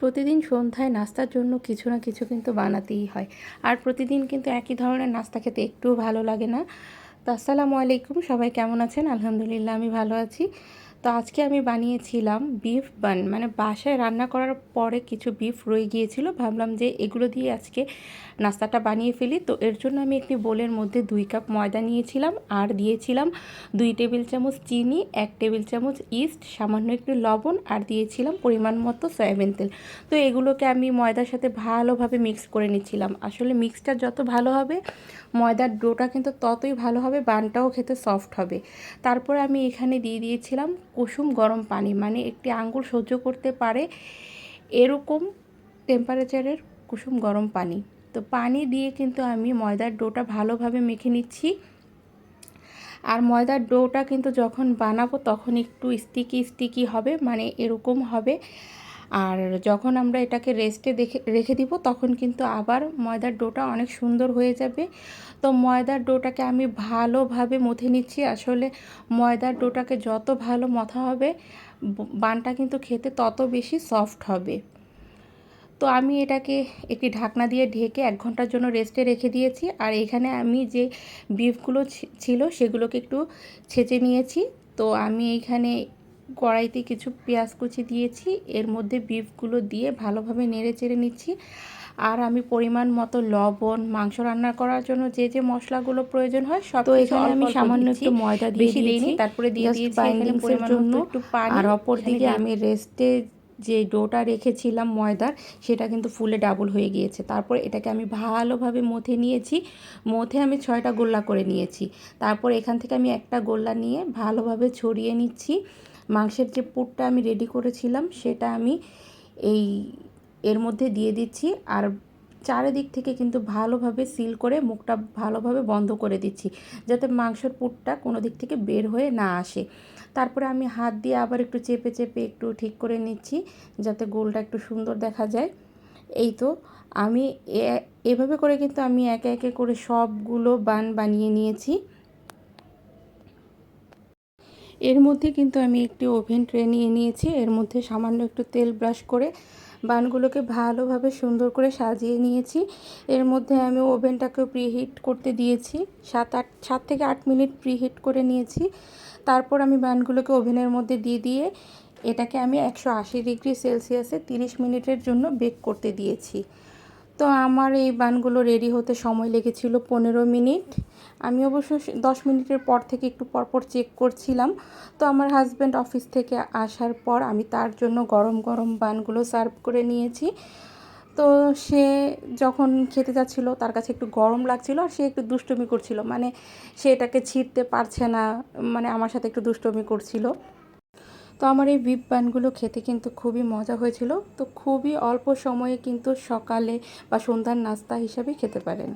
প্রতিদিন সন্ধ্যায় নাস্তার জন্য কিছু না কিছু কিন্তু বানাতেই হয়। আর প্রতিদিন কিন্তু একই ধরনের নাস্তা খেতে একটুও ভালো লাগে না। তো আসসালামু আলাইকুম, সবাই কেমন আছেন? আলহামদুলিল্লাহ, আমি ভালো আছি। তো আজকে আমি বানিয়েছিলাম বিফ বান মানে বাসায় রান্না করার পরে কিছু বিফ রয়ে গিয়েছিল। ভাবলাম যে এগুলো দিয়ে আজকে নাস্তাটা বানিয়ে ফেলি। তো এর জন্য আমি একটি বোলের মধ্যে দুই কাপ ময়দা নিয়েছিলাম আর দিয়েছিলাম দুই টেবিল চামচ চিনি, এক টেবিল চামচ ইস্ট সামান্য একটু লবণ আর দিয়েছিলাম পরিমাণ মতো সয়াবিন তেল। তো এগুলোকে আমি ময়দার সাথে ভালোভাবে মিক্স করে নিচ্ছিলাম। আসলে মিক্সটা যত ভালো হবে, ময়দার ডোটা কিন্তু ততই ভালো হবে বানটাও খেতে সফট হবে। তারপরে আমি এখানে দিয়ে দিয়েছিলাম কুসুম গরম পানি মানে একটি আঙ্গুল সহ্য করতে পারে এরকম টেম্পারেচারের কুসুম গরম পানি। তো পানি দিয়ে কিন্তু আমি ময়দার ডোটা ভালোভাবে মেখে নিচ্ছি। আর ময়দার ডোটা কিন্তু যখন বানাবো তখন একটু স্টিকি স্টিকি হবে মানে এরকম হবে। আর যখন আমরা এটাকে রেস্টে দেখে, রেখে দিব, তখন কিন্তু আবার ময়দার ডোটা অনেক সুন্দর হয়ে যাবে। তো ময়দার ডোটাকে আমি ভালোভাবে মথে নিচ্ছি। আসলে ময়দার ডোটাকে যত ভালো মথা হবে বানটা কিন্তু খেতে তত বেশি সফট হবে। তো আমি এটাকে একটি ঢাকনা দিয়ে ঢেকে এক ঘণ্টার জন্য রেস্টে রেখে দিয়েছি। আর এখানে আমি যে বিফগুলো ছিল, সেগুলোকে একটু ছেঁচে নিয়েছি। তো আমি এইখানে কড়াইতে কিছু পেঁয়াজ কুচি দিয়েছি এর মধ্যে বিফগুলো দিয়ে ভালোভাবে নেড়ে চেড়ে নিচ্ছি। আর আমি পরিমাণ মতো লবণ মাংস রান্না করার জন্য যে যে মশলাগুলো প্রয়োজন হয় সব তো এখানে আমি সামান্য একটু ময়দা দিয়ে দিয়েছি। তারপরে দিয়ে দিয়েছি পরিমাণ মতো একটু পানি। আর অপর দিকে আমি রেস্টে যে ডোটা রেখেছিলাম ময়দার, সেটা কিন্তু ফুলে ডাবল হয়ে গিয়েছে। তারপর এটাকে আমি ভালোভাবে মথে নিয়েছি। মথে আমি ছয়টা গোল্লা করে নিয়েছি। তারপর এখান থেকে আমি একটা গোল্লা নিয়ে ভালোভাবে ছড়িয়ে নিচ্ছি। মাংসের যে পুরটা আমি রেডি করেছিলাম, সেটা আমি এই এর মধ্যে দিয়ে দিচ্ছি। আর চারিদিক থেকে কিন্তু ভালোভাবে সিল করে মুখটা ভালোভাবে বন্ধ করে দিচ্ছি, যাতে মাংসের পুরটা কোনো দিক থেকে বের হয়ে না আসে। তারপরে আমি হাত দিয়ে আবার একটু চেপে চেপে একটু ঠিক করে নিচ্ছি, যাতে গোলটা একটু সুন্দর দেখা যায়। এই তো, আমি এভাবে করে কিন্তু আমি একে একে করে সবগুলো বান বানিয়ে নিয়েছি। এর মধ্যে কিন্তু আমি একটি ওভেন ট্রে নিয়ে নিয়েছি। এর মধ্যে সামান্য একটু তেল ব্রাশ করে বানগুলোকে ভালোভাবে সুন্দর করে সাজিয়ে নিয়েছি। এর মধ্যে আমি ওভেনটাকে প্রিহিট করতে দিয়েছি। সাত আট, সাত থেকে আট মিনিট প্রিহিট করে নিয়েছি। তারপর আমি বানগুলোকে ওভেনের মধ্যে দিয়ে দিয়ে এটাকে আমি একশো আশি ডিগ্রি সেলসিয়াসে তিরিশ মিনিটের জন্য বেক করতে দিয়েছি। তো আমার এই বানগুলো রেডি হতে সময় লেগেছিল পনেরো মিনিট। আমি অবশ্য দশ মিনিটের পর থেকে একটু পরপর চেক করছিলাম। তো আমার হাজব্যান্ড অফিস থেকে আসার পর আমি তার জন্য গরম গরম বানগুলো সার্ভ করে নিয়েছি। তো সে যখন খেতে যাচ্ছিল, তার কাছে একটু গরম লাগছিল আর সে একটু দুষ্টমি করছিল। মানে সে এটাকে ছিঁড়তে পারছে না মানে আমার সাথে একটু দুষ্টমি করছিল। তো আমার এই বিপ প্যানগুলো খেতে কিন্তু খুবই মজা হয়েছিল। তো খুবই অল্প সময়ে কিন্তু সকালে বা সন্ধ্যার নাস্তা হিসাবে খেতে পারেন।